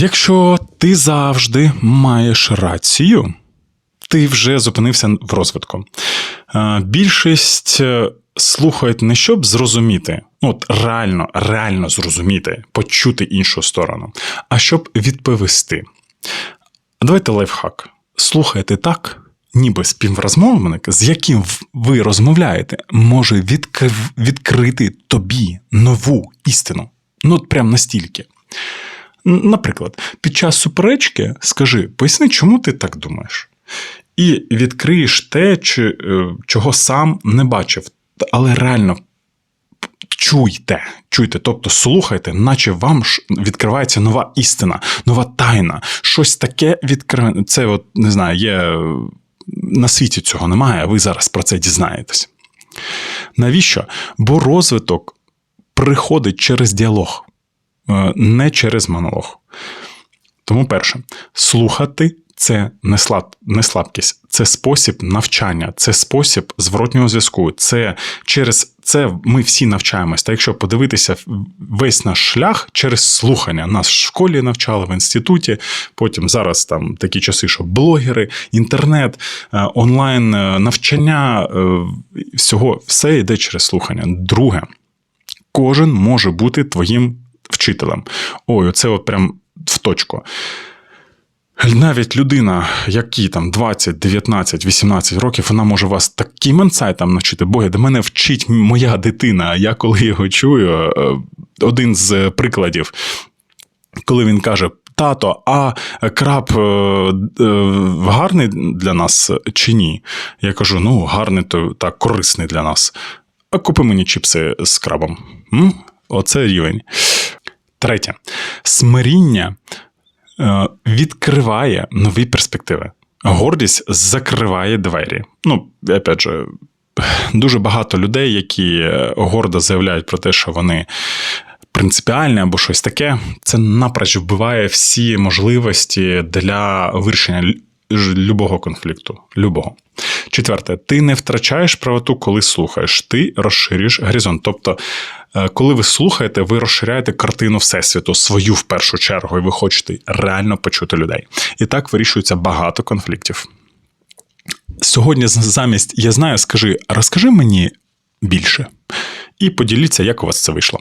Якщо ти завжди маєш рацію, ти вже зупинився в розвитку. Е, Більшість е, слухають не щоб зрозуміти, ну от реально, реально зрозуміти, почути іншу сторону, а щоб відповісти. Давайте лайфхак. Слухайте так, ніби співрозмовник, з яким ви розмовляєте, може відкрив- відкрити тобі нову істину. Ну, от прям настільки. Наприклад, під час суперечки скажи, поясни, чому ти так думаєш? І відкриєш те, чи, е, чого сам не бачив. Але реально чуйте, чуйте, тобто слухайте, наче вам відкривається нова істина, нова тайна. Щось таке відкриває. Це, от, не знаю, є на світі цього немає, а ви зараз про це дізнаєтесь. Навіщо? Бо розвиток приходить через діалог, не через монолог. Тому перше, слухати це не, слаб, не слабкість, це спосіб навчання, це спосіб зворотнього зв'язку. Це через це ми всі навчаємось. Та якщо подивитися весь наш шлях через слухання, нас в школі навчали в інституті, потім зараз там такі часи, що блогери, інтернет, е, онлайн е, навчання, е, всього все йде через слухання. Друге, кожен може бути твоїм вчителем. Ой, оце от прям в точку. Навіть людина, якій там 20, 19, 18 років, вона може вас таким інсайтам навчити. Боги, до мене вчить моя дитина. Я коли його чую, е, один з прикладів, коли він каже: Тато, а краб е, е, гарний для нас чи ні? Я кажу: ну, гарний, то так корисний для нас. А купи мені чіпси з крабом. М? Оце рівень. Третє. Смиріння е, відкриває нові перспективи. Гордість закриває двері. Ну, опять же, дуже багато людей, які е, гордо заявляють про те, що вони принципіальні або щось таке, це напроч вбиває всі можливості для вирішення любого конфлікту. Любого. Четверте, ти не втрачаєш правоту, коли слухаєш, ти розширюєш горизонт. Тобто, е, коли ви слухаєте, ви розширяєте картину Всесвіту, свою в першу чергу, і ви хочете реально почути людей. І так вирішується багато конфліктів. Сьогодні замість я знаю, скажи, розкажи мені більше. І поділіться, як у вас це вийшло.